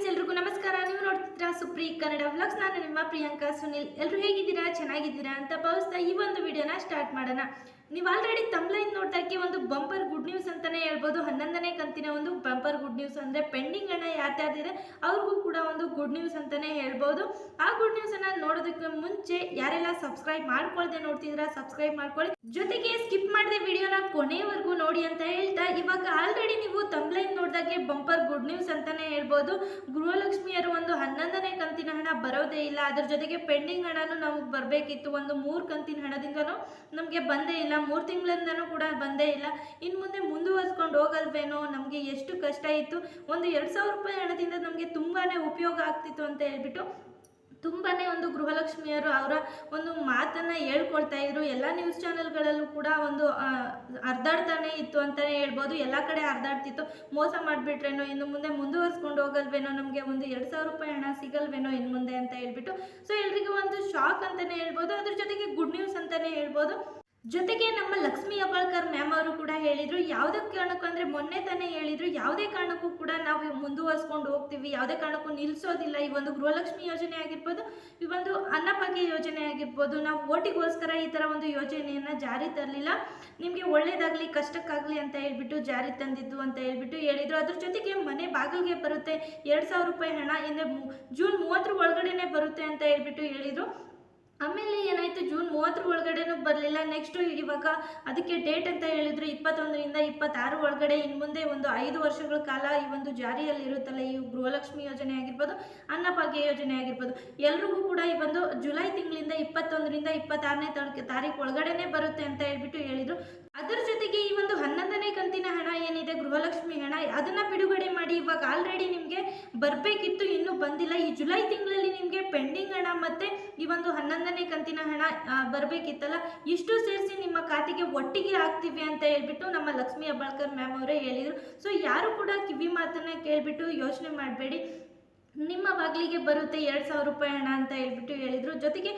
Friends ಎಲ್ರಿಗೂ ನಮಸ್ಕಾರ. ನೀವು ನೋಡ್ತಿದ್ದೀರಾ ಸುಪ್ರೀ ಕನ್ನಡ ವ್ಲಾಗ್ಸ್. ನಾನು ನಿಮ್ಮ ಪ್ರಿಯಾಂಕಾ ಸುನಿಲ್. ಎಲ್ಲರೂ ಹೇಗಿದ್ದೀರಾ? ಚೆನ್ನಾಗಿದ್ದೀರಾ ಅಂತ ಭಾವಿಸ್ತಾ ಈ ಒಂದು ವಿಡಿಯೋನ ಸ್ಟಾರ್ಟ್ ಮಾಡೋಣ. ನೀವು ಆಲ್ರೆಡಿ ತಮ್ಲೈನ್ ನೋಡ್ದಾಗೆ ಒಂದು ಬಂಪರ್ ಗುಡ್ ನ್ಯೂಸ್ ಅಂತಾನೆ ಹೇಳ್ಬೋದು. ಹನ್ನೊಂದನೇ ಕಂತಿನ ಒಂದು ಬಂಪರ್ ಗುಡ್ ನ್ಯೂಸ್ ಅಂದರೆ ಪೆಂಡಿಂಗ್ ಅಣ್ಣ ಯಾರ್ಯಾರ್ದಿದೆ ಅವ್ರಿಗೂ ಕೂಡ ಒಂದು ಗುಡ್ ನ್ಯೂಸ್ ಅಂತಾನೆ ಹೇಳ್ಬೋದು. ಆ ಗುಡ್ ನ್ಯೂಸ್ ಅನ್ನ ನೋಡೋದಕ್ಕೆ ಮುಂಚೆ ಯಾರೆಲ್ಲ ಸಬ್ಸ್ಕ್ರೈಬ್ ಮಾಡ್ಕೊಳ್ದೆ ನೋಡ್ತಿದ್ದೀರಾ ಸಬ್ಸ್ಕ್ರೈಬ್ ಮಾಡ್ಕೊಳ್ಳಿ. ಜೊತೆಗೆ ಸ್ಕಿಪ್ ಮಾಡದೆ ಕೊನೆವರೆಗೂ ನೋಡಿ ಅಂತ ಹೇಳ್ತಾ, ಇವಾಗ ಆಲ್ರೆಡಿ ನೀವು ತಂಬ್ಲೈನ್ ನೋಡಿದಾಗೆ ಬಂಪರ್ ಗುಡ್ ನ್ಯೂಸ್ ಅಂತಾನೆ ಹೇಳ್ಬೋದು. ಗೃಹಲಕ್ಷ್ಮಿಯರು ಒಂದು ಹನ್ನೊಂದನೇ ಕಂತಿನ ಹಣ ಬರೋದೇ ಇಲ್ಲ. ಅದ್ರ ಜೊತೆಗೆ ಪೆಂಡಿಂಗ್ ಹಣನೂ ನಮಗೆ ಬರಬೇಕಿತ್ತು. ಒಂದು ಮೂರು ಕಂತಿನ ಹಣದಿಂದನೂ ನಮಗೆ ಬಂದೇ ಇಲ್ಲ. ಮೂರು ತಿಂಗಳಿಂದನೂ ಕೂಡ ಬಂದೇ ಇಲ್ಲ. ಇನ್ನು ಮುಂದೆ ಮುಂದುವರ್ಸ್ಕೊಂಡು ಹೋಗಲ್ವೇನೋ? ನಮಗೆ ಎಷ್ಟು ಕಷ್ಟ ಇತ್ತು. ಒಂದು ಎರಡು ಸಾವಿರ ರೂಪಾಯಿ ಹಣದಿಂದ ನಮಗೆ ತುಂಬಾ ಉಪಯೋಗ ಆಗ್ತಿತ್ತು ಅಂತ ಹೇಳ್ಬಿಟ್ಟು ಒಂದು ಗೃಹಲಕ್ಷ್ಮಿಯರು ಅವರ ಒಂದು ಮಾತನ್ನು ಹೇಳ್ಕೊಳ್ತಾ ಇದ್ರು. ಎಲ್ಲ ನ್ಯೂಸ್ ಚಾನೆಲ್ಗಳಲ್ಲೂ ಕೂಡ ಒಂದು ಅರ್ಧಾಡ್ತಾನೆ ಇತ್ತು ಅಂತಲೇ ಹೇಳ್ಬೋದು. ಎಲ್ಲ ಕಡೆ ಅರ್ಧಾಡ್ತಿತ್ತು ಮೋಸ ಮಾಡಿಬಿಟ್ರೇನೋ, ಇನ್ನು ಮುಂದೆ ಮುಂದುವರಿಸ್ಕೊಂಡು ಹೋಗಲ್ವೇನೋ, ನಮಗೆ ಒಂದು ಎರಡು ಸಾವಿರ ರೂಪಾಯಿ ಹಣ ಸಿಗಲ್ವೇನೋ ಇನ್ನು ಮುಂದೆ ಅಂತ ಹೇಳ್ಬಿಟ್ಟು. ಸೊ ಎಲ್ರಿಗೂ ಒಂದು ಶಾಕ್ ಅಂತಲೇ ಹೇಳ್ಬೋದು. ಅದ್ರ ಜೊತೆಗೆ ಗುಡ್ ನ್ಯೂಸ್ ಅಂತಲೇ ಹೇಳ್ಬೋದು. ಜೊತೆಗೆ ನಮ್ಮ ಲಕ್ಷ್ಮಿ ಹೆಬ್ಬಾಳ್ಕರ್ ಮ್ಯಾಮ್ ಅವರು ಕೂಡ ಹೇಳಿದ್ರು, ಯಾವುದೇ ಕಾರಣಕ್ಕೂ ಅಂದರೆ ಮೊನ್ನೆ ತಾನೇ ಹೇಳಿದ್ರು, ಯಾವುದೇ ಕಾರಣಕ್ಕೂ ಕೂಡ ನಾವು ಮುಂದುವರ್ಸ್ಕೊಂಡು ಹೋಗ್ತೀವಿ, ಯಾವುದೇ ಕಾರಣಕ್ಕೂ ನಿಲ್ಲಿಸೋದಿಲ್ಲ ಈ ಒಂದು ಗೃಹಲಕ್ಷ್ಮಿ ಯೋಜನೆ ಆಗಿರ್ಬೋದು, ಈ ಒಂದು ಅನ್ನಭಾಗ್ಯ ಯೋಜನೆ ಆಗಿರ್ಬೋದು, ನಾವು ಓಟಿಗೋಸ್ಕರ ಈ ಥರ ಒಂದು ಯೋಜನೆಯನ್ನು ಜಾರಿ ತರಲಿಲ್ಲ. ನಿಮಗೆ ಒಳ್ಳೇದಾಗಲಿ, ಕಷ್ಟಕ್ಕಾಗಲಿ ಅಂತ ಹೇಳ್ಬಿಟ್ಟು ಜಾರಿ ತಂದಿದ್ದು ಅಂತ ಹೇಳ್ಬಿಟ್ಟು ಹೇಳಿದರು. ಅದ್ರ ಜೊತೆಗೆ ಮನೆ ಬಾಗಿಲಿಗೆ ಬರುತ್ತೆ, ಎರಡು ಸಾವಿರ ರೂಪಾಯಿ ಹಣ, ಇನ್ನು ಜೂನ್ ಮೂವತ್ತರ ಒಳಗಡೆನೆ ಬರುತ್ತೆ ಅಂತ ಹೇಳ್ಬಿಟ್ಟು ಹೇಳಿದರು. ಆಮೇಲೆ ಏನಾಯಿತು, ಜೂನ್ ಮೂವತ್ತರ ಒಳಗಡೆನೂ ಬರಲಿಲ್ಲ. ನೆಕ್ಸ್ಟು ಇವಾಗ ಅದಕ್ಕೆ ಡೇಟ್ ಅಂತ ಹೇಳಿದ್ರು, ಇಪ್ಪತ್ತೊಂದರಿಂದ ಇಪ್ಪತ್ತಾರು ಒಳಗಡೆ. ಇನ್ನು ಮುಂದೆ ಒಂದು ಐದು ವರ್ಷಗಳ ಕಾಲ ಈ ಒಂದು ಜಾರಿಯಲ್ಲಿ ಇರುತ್ತಲ್ಲ, ಈ ಗೃಹಲಕ್ಷ್ಮಿ ಯೋಜನೆ ಆಗಿರ್ಬೋದು ಅನ್ನಭಾಗ್ಯ ಯೋಜನೆ ಆಗಿರ್ಬೋದು. ಎಲ್ರಿಗೂ ಕೂಡ ಈ ಒಂದು ಜುಲೈ ತಿಂಗಳಿಂದ ಇಪ್ಪತ್ತೊಂದರಿಂದ ಇಪ್ಪತ್ತಾರನೇ ತಾರೀಕು ಒಳಗಡೆನೆ ಬರುತ್ತೆ ಅಂತ ಹೇಳ್ಬಿಟ್ಟು ಹೇಳಿದರು. ಅದರ ಜೊತೆಗೆ ಈ ಒಂದು ಹನ್ನೊಂದನೇ ಕಂತಿನ ಹಣ ಏನಿದೆ, ಗೃಹಲಕ್ಷ್ಮಿ ಹಣ, ಅದನ್ನ ಬಿಡುಗಡೆ ಮಾಡಿ ಇವಾಗ ಆಲ್ರೆಡಿ ನಿಮಗೆ ಬರಬೇಕಿತ್ತು, ಇನ್ನೂ ಬಂದಿಲ್ಲ. ಈ ಜುಲೈ ತಿಂಗಳಲ್ಲಿ ನಿಮಗೆ ಪೆಂಡಿಂಗ್ ಹಣ ಮತ್ತೆ ಈ ಒಂದು ಹನ್ನೊಂದನೇ ಕಂತಿನ ಹಣ ಬರಬೇಕಿತ್ತಲ್ಲ? ಇಷ್ಟು ಸೇರಿಸಿ ನಿಮ್ಮ ಖಾತೆಗೆ ಒಟ್ಟಿಗೆ ಹಾಕ್ತೀವಿ ಅಂತ ಹೇಳ್ಬಿಟ್ಟು ನಮ್ಮ ಲಕ್ಷ್ಮಿ ಅಬ್ಬಾಳ್ಕರ್ ಮ್ಯಾಮ್ ಅವರೇ ಹೇಳಿದರು. ಸೊ ಯಾರು ಕೂಡ ಕಿವಿ ಮಾತನ್ನ ಕೇಳಿಬಿಟ್ಟು ಯೋಚನೆ ಮಾಡಬೇಡಿ. ನಿಮ್ಮ ಬಾಗಿಲಿಗೆ ಬರುತ್ತೆ ಎರಡು ಸಾವಿರ ರೂಪಾಯಿ ಹಣ ಅಂತ ಹೇಳ್ಬಿಟ್ಟು ಹೇಳಿದರು. ಜೊತೆಗೆ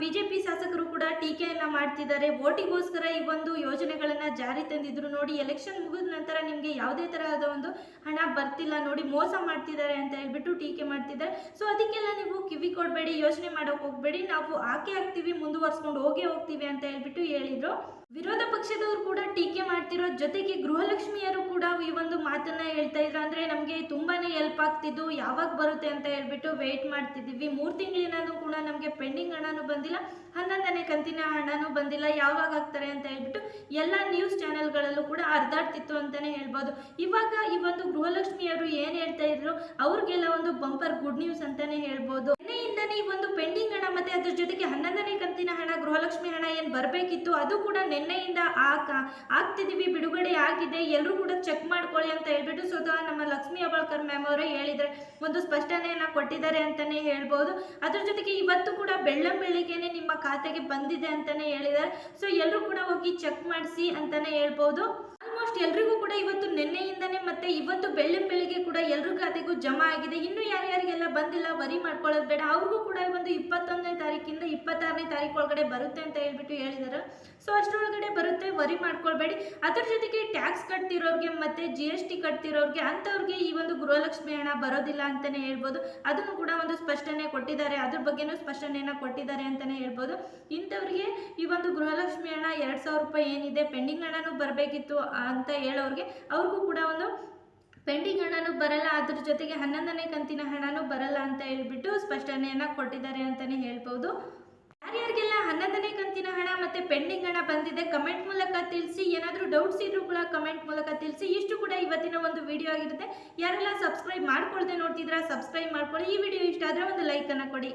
ಬಿ ಜೆ ಪಿ ಶಾಸಕರು ಕೂಡ ಟೀಕೆಯನ್ನು ಮಾಡ್ತಿದ್ದಾರೆ. ಓಟಿಗೋಸ್ಕರ ಈ ಒಂದು ಯೋಜನೆಗಳನ್ನು ಜಾರಿ ತಂದಿದ್ರು. ನೋಡಿ, ಎಲೆಕ್ಷನ್ ಮುಗಿದ ನಂತರ ನಿಮಗೆ ಯಾವುದೇ ತರಹದ ಒಂದು ಹಣ ಬರ್ತಿಲ್ಲ. ನೋಡಿ, ಮೋಸ ಮಾಡ್ತಿದ್ದಾರೆ ಅಂತ ಹೇಳ್ಬಿಟ್ಟು ಟೀಕೆ ಮಾಡ್ತಿದ್ದಾರೆ. ಸೊ ಅದಕ್ಕೆಲ್ಲ ನೀವು ಕಿವಿ ಕೊಡಬೇಡಿ, ಯೋಚನೆ ಮಾಡೋಕೆ ಹೋಗಬೇಡಿ. ನಾವು ಆಕೆ ಆಗ್ತೀವಿ, ಮುಂದುವರ್ಸ್ಕೊಂಡು ಹೋಗೇ ಹೋಗ್ತೀವಿ ಅಂತ ಹೇಳ್ಬಿಟ್ಟು ಹೇಳಿದರು. ವಿರೋಧ ಪಕ್ಷದವರು ಕೂಡ ಟೀಕೆ ಮಾಡ್ತಿರೋ ಜೊತೆಗೆ ಗೃಹಲಕ್ಷ್ಮಿಯರು ಕೂಡ ಈ ಒಂದು ಮಾತನ್ನ ಹೇಳ್ತಾ ಇದ್ರು. ಅಂದ್ರೆ ನಮಗೆ ತುಂಬಾನೇ ಹೆಲ್ಪ್ ಆಗ್ತಿದ್ದು. ಯಾವಾಗ ಬರುತ್ತೆ ಅಂತ ಹೇಳ್ಬಿಟ್ಟು ವೆಯ್ಟ್ ಮಾಡ್ತಿದ್ದೀವಿ. ಮೂರು ತಿಂಗಳಿನೂ ಕೂಡ ನಮಗೆ ಪೆಂಡಿಂಗ್ ಹಣನೂ ಬಂದಿಲ್ಲ. ಹನ್ನೊಂದನೇ ಕಂತಿನ ಹಣನೂ ಬಂದಿಲ್ಲ. ಯಾವಾಗ ಆಗ್ತಾರೆ ಅಂತ ಹೇಳ್ಬಿಟ್ಟು ಎಲ್ಲ ನ್ಯೂಸ್ ಚಾನೆಲ್ಗಳಲ್ಲೂ ಕೂಡ ಅರ್ಧಾಡ್ತಿತ್ತು ಅಂತಾನೆ ಹೇಳ್ಬೋದು. ಇವಾಗ ಈ ಒಂದು ಗೃಹಲಕ್ಷ್ಮಿಯವರು ಏನು ಹೇಳ್ತಾ ಇದ್ರು? ಅವ್ರಿಗೆಲ್ಲ ಒಂದು ಬಂಪರ್ ಗುಡ್ ನ್ಯೂಸ್ ಅಂತಾನೆ ಹೇಳ್ಬೋದು. ಈ ಒಂದು ಪೆಂಡಿಂಗ್ ಹಣ ಮತ್ತೆ ಅದ್ರ ಜೊತೆಗೆ ಹನ್ನೊಂದನೇ ಕಂತಿನ ಹಣ, ಗೃಹಲಕ್ಷ್ಮಿ ಹಣ ಏನು ಬರಬೇಕಿತ್ತು, ಅದು ಕೂಡ ನಿನ್ನೆಯಿಂದ ಆಕ ಆಗ್ತಿದೀವಿ, ಬಿಡುಗಡೆ ಆಗಿದೆ ಎಲ್ಲರೂ ಕೂಡ ಚೆಕ್ ಮಾಡ್ಕೊಳ್ಳಿ ಅಂತ ಹೇಳ್ಬಿಟ್ಟು ಸ್ವತಃ ನಮ್ಮ ಲಕ್ಷ್ಮಿ ಅಬಳ್ಕರ್ ಮ್ಯಾಮ್ ಅವರೇ ಹೇಳಿದ್ರೆ ಒಂದು ಸ್ಪಷ್ಟನೆಯನ್ನ ಕೊಟ್ಟಿದ್ದಾರೆ ಅಂತಾನೆ ಹೇಳ್ಬೋದು. ಅದ್ರ ಜೊತೆಗೆ ಇವತ್ತು ಕೂಡ ಬೆಳ್ಳಂ ಬೆಳಿಗ್ಗೆನೆ ನಿಮ್ಮ ಖಾತೆಗೆ ಬಂದಿದೆ ಅಂತಾನೆ ಹೇಳಿದ್ದಾರೆ. ಸೊ ಎಲ್ಲರೂ ಕೂಡ ಹೋಗಿ ಚೆಕ್ ಮಾಡಿಸಿ ಅಂತಾನೆ ಹೇಳ್ಬೋದು. ಆಲ್ಮೋಸ್ಟ್ ಎಲ್ರಿಗೂ ಕೂಡ ಇವತ್ತು ನಿನ್ನೆಯಿಂದನೇ ಮತ್ತೆ ಇವತ್ತು ಬೆಳ್ಳಿ ಬೆಳಿಗ್ಗೆ ಕೂಡ ಎಲ್ರ ಖಾತೆಗೂ ಜಮಾ ಆಗಿದೆ. ಇನ್ನು ಯಾರ್ಯಾರಿಗೆಲ್ಲ ಬಂದಿಲ್ಲ ವರಿ ಮಾಡ್ಕೊಳ್ಳೋದು ಬೇಡ. ಅವ್ರಿಗೂ ಕೂಡ ಒಂದು ಇಪ್ಪತ್ತೊಂದನೇ ತಾರೀಕಿಂದ ಇಪ್ಪತ್ತಾರನೇ ತಾರೀಕು ಒಳಗಡೆ ಬರುತ್ತೆ ಅಂತ ಹೇಳ್ಬಿಟ್ಟು ಹೇಳಿದಾರೆ. ಸೊ ಅಷ್ಟರೊಳಗಡೆ ಬರುತ್ತೆ. ವರಿ ಮಾಡ್ಕೊಳ್ಬೇಡಿ. ಅದ್ರ ಜೊತೆಗೆ ಟ್ಯಾಕ್ಸ್ ಕಟ್ತಿರೋರ್ಗೆ ಮತ್ತೆ ಜಿ ಎಸ್ ಟಿ ಕಟ್ತಿರೋರ್ಗೆ ಅಂಥವ್ರಿಗೆ ಈ ಒಂದು ಗೃಹಲಕ್ಷ್ಮಿ ಹಣ ಬರೋದಿಲ್ಲ ಅಂತಾನೆ ಹೇಳ್ಬೋದು. ಅದನ್ನು ಕೂಡ ಒಂದು ಸ್ಪಷ್ಟನೆ ಕೊಟ್ಟಿದ್ದಾರೆ. ಅದ್ರ ಬಗ್ಗೆನೂ ಸ್ಪಷ್ಟನೆಯನ್ನ ಕೊಟ್ಟಿದ್ದಾರೆ ಅಂತಾನೆ ಹೇಳ್ಬೋದು. ಇಂಥವ್ರಿಗೆ ಈ ಒಂದು ಗೃಹಲಕ್ಷ್ಮಿ ಹಣ ಎರಡು ಸಾವಿರ ರೂಪಾಯಿ ಏನಿದೆ ಪೆಂಡಿಂಗ್ ಹಣನೂ ಬರಬೇಕಿತ್ತು ಅಂತ ಹೇಳೋರಿಗೆ ಅವ್ರಿಗೂ ಕೂಡ ಒಂದು ಪೆಂಡಿಂಗ್ ಹಣನೂ ಬರಲ್ಲ. ಅದ್ರ ಜೊತೆಗೆ ಹನ್ನೊಂದನೇ ಕಂತಿನ ಹಣನೂ ಬರಲ್ಲ ಅಂತ ಹೇಳ್ಬಿಟ್ಟು ಸ್ಪಷ್ಟನೆಯನ್ನು ಕೊಟ್ಟಿದ್ದಾರೆ ಅಂತಾನೆ ಹೇಳ್ಬೋದು. ಯಾರ್ಯಾರಿಗೆಲ್ಲ ಹನ್ನೊಂದನೇ ಕಂತಿನ ಹಣ ಮತ್ತೆ ಪೆಂಡಿಂಗ್ ಹಣ ಬಂದಿದೆ. ಕಮೆಂಟ್ ಮೂಲಕ ತಿಳಿಸಿ, ಏನಾದರೂ ಡೌಟ್ಸ್ ಇದ್ರು ಕೂಡ ಕಮೆಂಟ್ ಮೂಲಕ ತಿಳಿಸಿ. ಇಷ್ಟು ಕೂಡ ಇವತ್ತಿನ ಒಂದು ವಿಡಿಯೋ ಆಗಿರುತ್ತೆ. ಯಾರೆಲ್ಲ ಸಬ್ಸ್ಕ್ರೈಬ್ ಮಾಡ್ಕೊಳ್ದೆ ನೋಡ್ತಿದ್ರ ಸಬ್ಸ್ಕ್ರೈಬ್ ಮಾಡ್ಕೊಳ್ಳಿ. ಈ ವಿಡಿಯೋ ಇಷ್ಟ ಆದರೆ ಒಂದು ಲೈಕನ್ನು ಕೊಡಿ.